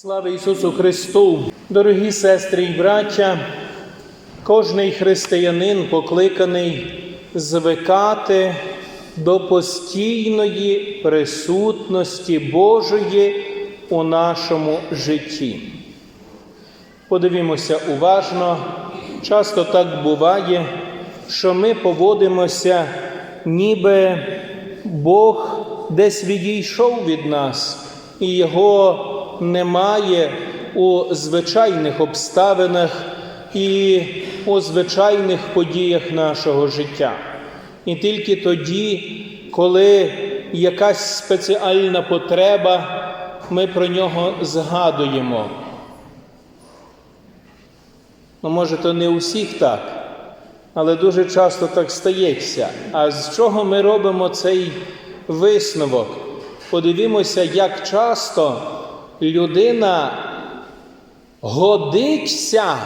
Слава Ісусу Христу! Дорогі сестри і браття, кожний християнин покликаний звикати до постійної присутності Божої у нашому житті. Подивімося уважно, часто так буває, що ми поводимося, ніби Бог десь відійшов від нас, і Його немає у звичайних обставинах і у звичайних подіях нашого життя. І тільки тоді, коли якась спеціальна потреба, ми про нього згадуємо. Ну, може, то не у всіх так, але дуже часто так стається. А з чого ми робимо цей висновок? Подивімося, як часто людина годиться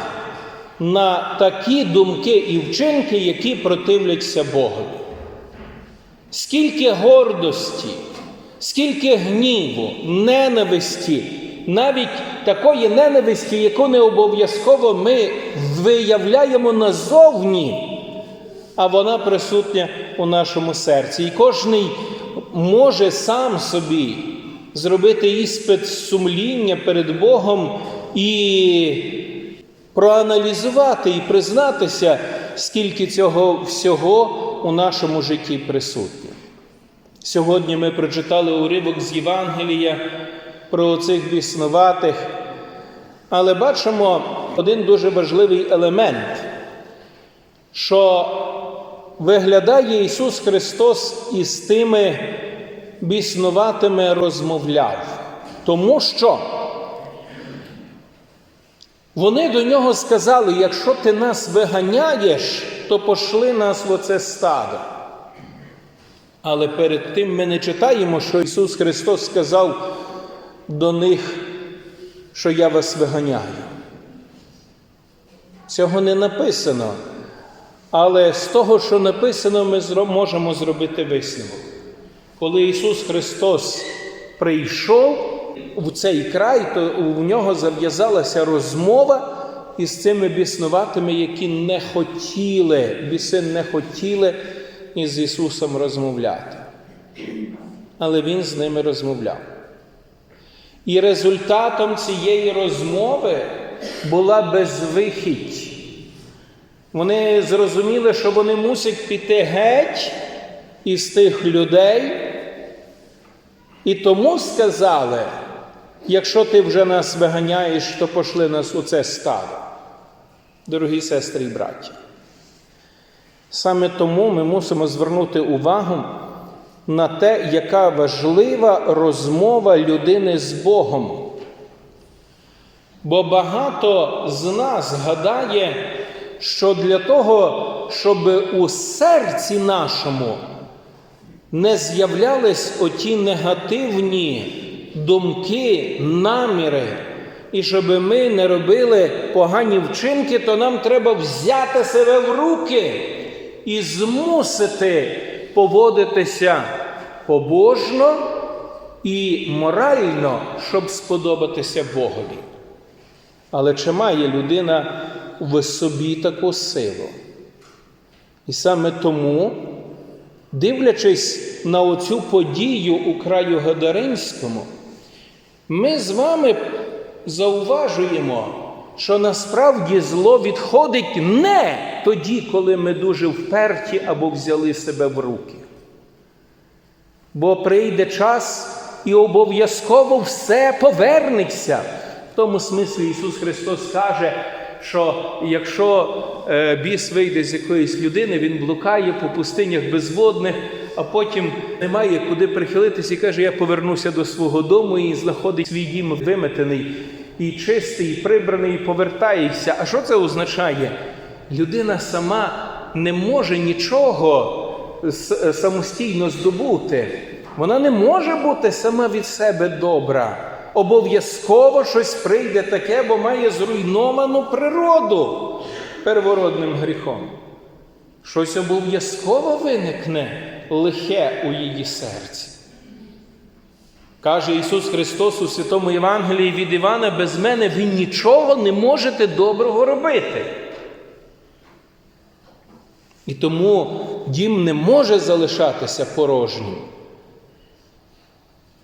на такі думки і вчинки, які противляться Богові. Скільки гордості, скільки гніву, ненависті, навіть такої ненависті, яку не обов'язково ми виявляємо назовні, а вона присутня у нашому серці. І кожний може сам собі зробити іспит сумління перед Богом і проаналізувати і признатися, скільки цього всього у нашому житті присутнє. Сьогодні ми прочитали уривок з Євангелія про цих біснуватих, але бачимо один дуже важливий елемент, що виглядає Ісус Христос із тими біснуватими розмовляв, тому що вони до нього сказали: якщо ти нас виганяєш, то пошли нас в оце стадо. Але перед тим ми не читаємо, що Ісус Христос сказав до них, що я вас виганяю. Цього не написано. Але з того, що написано, ми можемо зробити висновок. Коли Ісус Христос прийшов в цей край, то у нього зав'язалася розмова із цими біснуватими, які не хотіли, біси не хотіли із Ісусом розмовляти. Але Він з ними розмовляв. І результатом цієї розмови була безвихідь. Вони зрозуміли, що вони мусять піти геть із тих людей, і тому сказали, якщо ти вже нас виганяєш, то пошли нас у це стадо. Дорогі сестри і браті. Саме тому ми мусимо звернути увагу на те, яка важлива розмова людини з Богом. Бо багато з нас гадає, що для того, щоб у серці нашому не з'являлись оті негативні думки, наміри, і щоб ми не робили погані вчинки, то нам треба взяти себе в руки і змусити поводитися побожно і морально, щоб сподобатися Богові. Але чи має людина в собі таку силу? І саме тому, дивлячись на оцю подію у краю Гадаринському, ми з вами зауважуємо, що насправді зло відходить не тоді, коли ми дуже вперті або взяли себе в руки. Бо прийде час і обов'язково все повернеться. В тому смислі Ісус Христос каже, що якщо е, біс вийде з якоїсь людини, він блукає по пустинях безводних, а потім немає куди прихилитись і каже, я повернуся до свого дому і знаходить свій дім виметений, і чистий, і прибраний, і повертається. А що це означає? Людина сама не може нічого самостійно здобути. Вона не може бути сама від себе добра. Обов'язково щось прийде таке, бо має зруйновану природу первородним гріхом. Щось обов'язково виникне лихе у її серці. Каже Ісус Христос у Святому Євангелії від Івана, без мене ви нічого не можете доброго робити. І тому дім не може залишатися порожнім.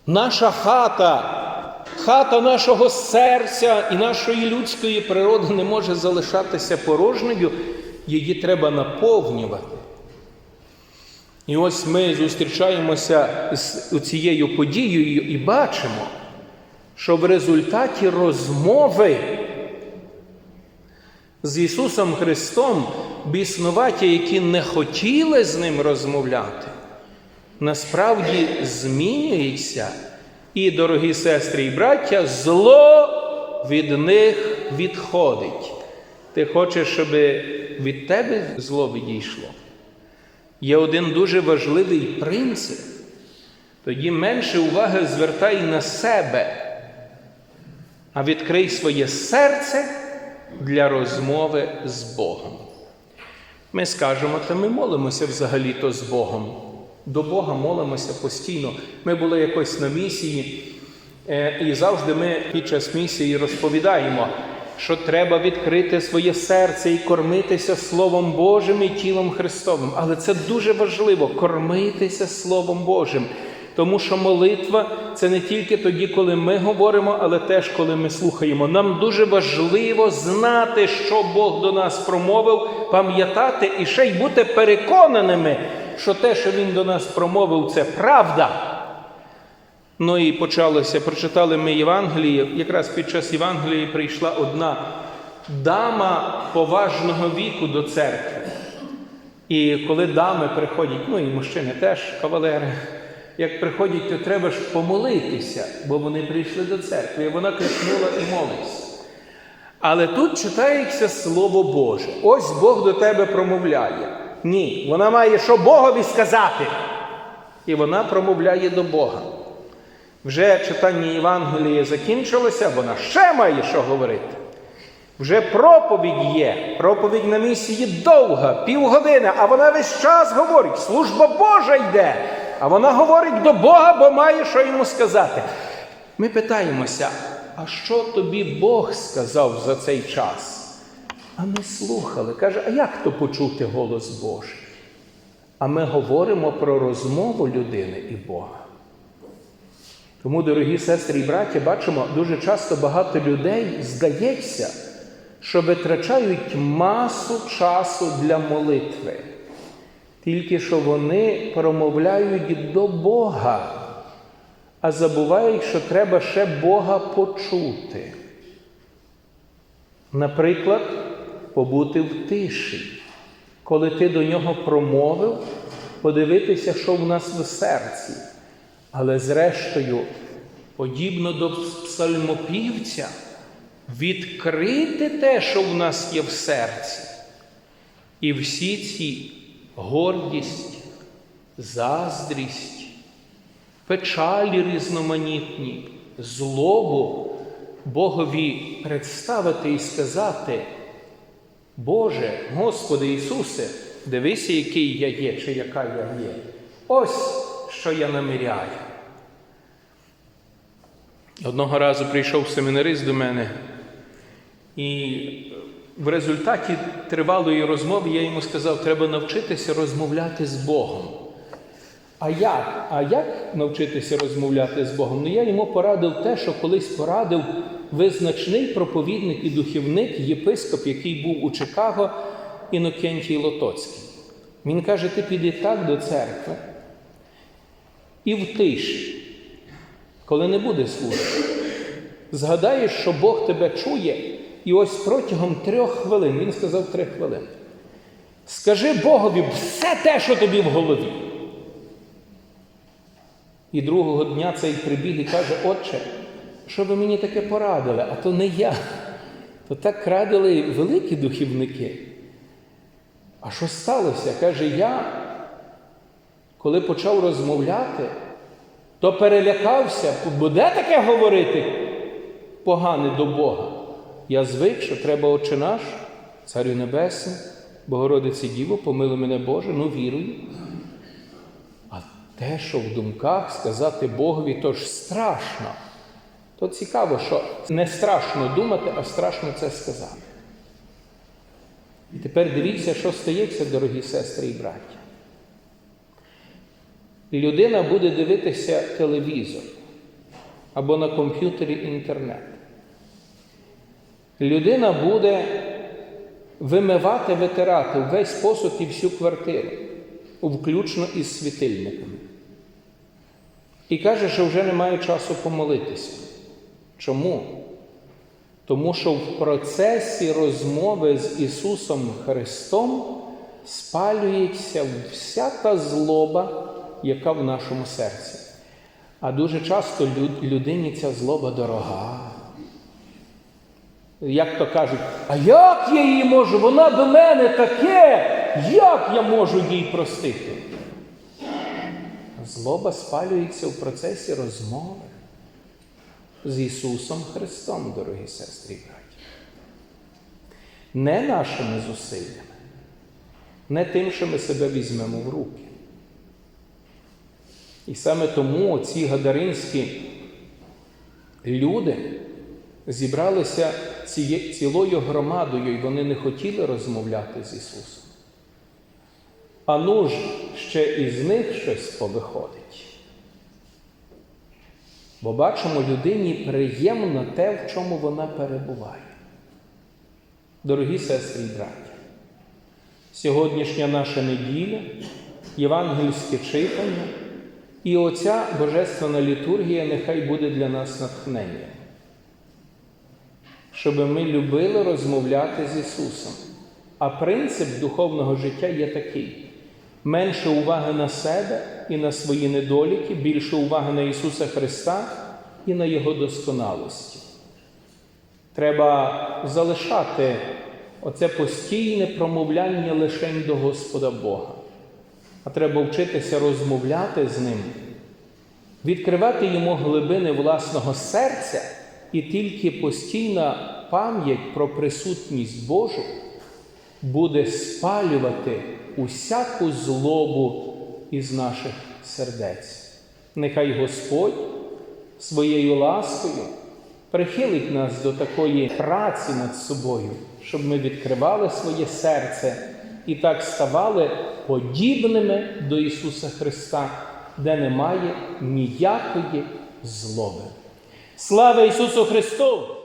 Наша хата, хата нашого серця і нашої людської природи не може залишатися порожньою, її треба наповнювати. І ось ми зустрічаємося з цією подією і бачимо, що в результаті розмови з Ісусом Христом біснуваті, які не хотіли з Ним розмовляти, насправді змінюється, і, дорогі сестри і браття, зло від них відходить. Ти хочеш, щоб від тебе зло відійшло? Є один дуже важливий принцип. Тоді менше уваги звертай на себе, а відкрий своє серце для розмови з Богом. Ми скажемо, та ми молимося взагалі-то з Богом. До Бога молимося постійно. Ми були якось на місії, е, і завжди ми під час місії розповідаємо, що треба відкрити своє серце і кормитися Словом Божим і тілом Христовим. Але це дуже важливо кормитися Словом Божим. Тому що молитва це не тільки тоді, коли ми говоримо, але теж коли ми слухаємо. Нам дуже важливо знати, що Бог до нас промовив, пам'ятати і ще й бути переконаними, що те, що Він до нас промовив, це правда. Ну і почалося, прочитали ми Євангеліє. Якраз під час Євангелії прийшла одна дама поважного віку до церкви. І коли дами приходять, ну і мужчини теж, кавалери, як приходять, то треба ж помолитися, бо вони прийшли до церкви. І вона крикнула і молиться. Але тут читається Слово Боже. Ось Бог до тебе промовляє. Ні, вона має що Богові сказати. І вона промовляє до Бога. Вже читання Євангелія закінчилося, вона ще має що говорити. Вже проповідь є, проповідь на місії довга, півгодини, а вона весь час говорить, служба Божа йде. А вона говорить до Бога, бо має що йому сказати. Ми питаємося, а що тобі Бог сказав за цей час? А ми слухали. Каже, а як то почути голос Божий? А ми говоримо про розмову людини і Бога. Тому, дорогі сестри і браття, бачимо, дуже часто багато людей здається, що витрачають масу часу для молитви, тільки що вони промовляють до Бога, а забувають, що треба ще Бога почути. Наприклад, побути в тиші, коли ти до нього промовив, подивитися, що в нас в серці. Але зрештою, подібно до псальмопівця, відкрити те, що в нас є в серці. І всі ці гордість, заздрість, печалі різноманітні, злобу Богові представити і сказати, Боже, Господи Ісусе, дивися, який я є, чи яка я є. Ось що я наміряю. Одного разу прийшов семінарист до мене, і в результаті тривалої розмови я йому сказав, треба навчитися розмовляти з Богом. А як? А як навчитися розмовляти з Богом? Ну я йому порадив те, що колись порадив визначний проповідник і духівник, єпископ, який був у Чикаго, Інокентій Лотоцький. Він каже: ти піди так до церкви і в тиші, коли не буде служби, згадаєш, що Бог тебе чує, і ось протягом трьох хвилин, він сказав три хвилини. Скажи Богові все те, що тобі в голові. І другого дня цей прибіг і каже, Отче, що ви мені таке порадили, а то не я. То так радили великі духівники. А що сталося? Каже, я, коли почав розмовляти, то перелякався, буде таке говорити погане до Бога. Я звик, що треба Отче наш, Царю Небесний, Богородиці Діво, помили мене Боже, ну вірую. А те, що в думках сказати Богові, то ж страшно. То цікаво, що не страшно думати, а страшно це сказати. І тепер дивіться, що стається, дорогі сестри і браття. Людина буде дивитися телевізор або на комп'ютері інтернет. Людина буде вимивати, витирати весь посуд і всю квартиру, включно із світильниками. І каже, що вже немає часу помолитися. Чому? Тому що в процесі розмови з Ісусом Христом спалюється вся та злоба, яка в нашому серці. А дуже часто люд- людині ця злоба дорога. Як то кажуть, а як я її можу? Вона до мене таке, як я можу їй простити? Злоба спалюється в процесі розмови з Ісусом Христом, дорогі сестри і браті. Не нашими зусиллями, не тим, що ми себе візьмемо в руки. І саме тому ці гадаринські люди зібралися цілою громадою, і вони не хотіли розмовляти з Ісусом. А ну ж ще із них щось повиходить. Бо бачимо, людині приємно те, в чому вона перебуває. Дорогі сестри і браті, сьогоднішня наша неділя, євангельське читання і оця Божественна літургія нехай буде для нас натхненням, щоб ми любили розмовляти з Ісусом. А принцип духовного життя є такий: менше уваги на себе і на свої недоліки, більше уваги на Ісуса Христа і на Його досконалості. Треба залишати оце постійне промовляння лишень до Господа Бога. А треба вчитися розмовляти з Ним, відкривати йому глибини власного серця, і тільки постійна пам'ять про присутність Божу буде спалювати усяку злобу із наших сердець. Нехай Господь своєю ласкою прихилить нас до такої праці над собою, щоб ми відкривали своє серце і так ставали подібними до Ісуса Христа, де немає ніякої злоби. Слава Ісусу Христу!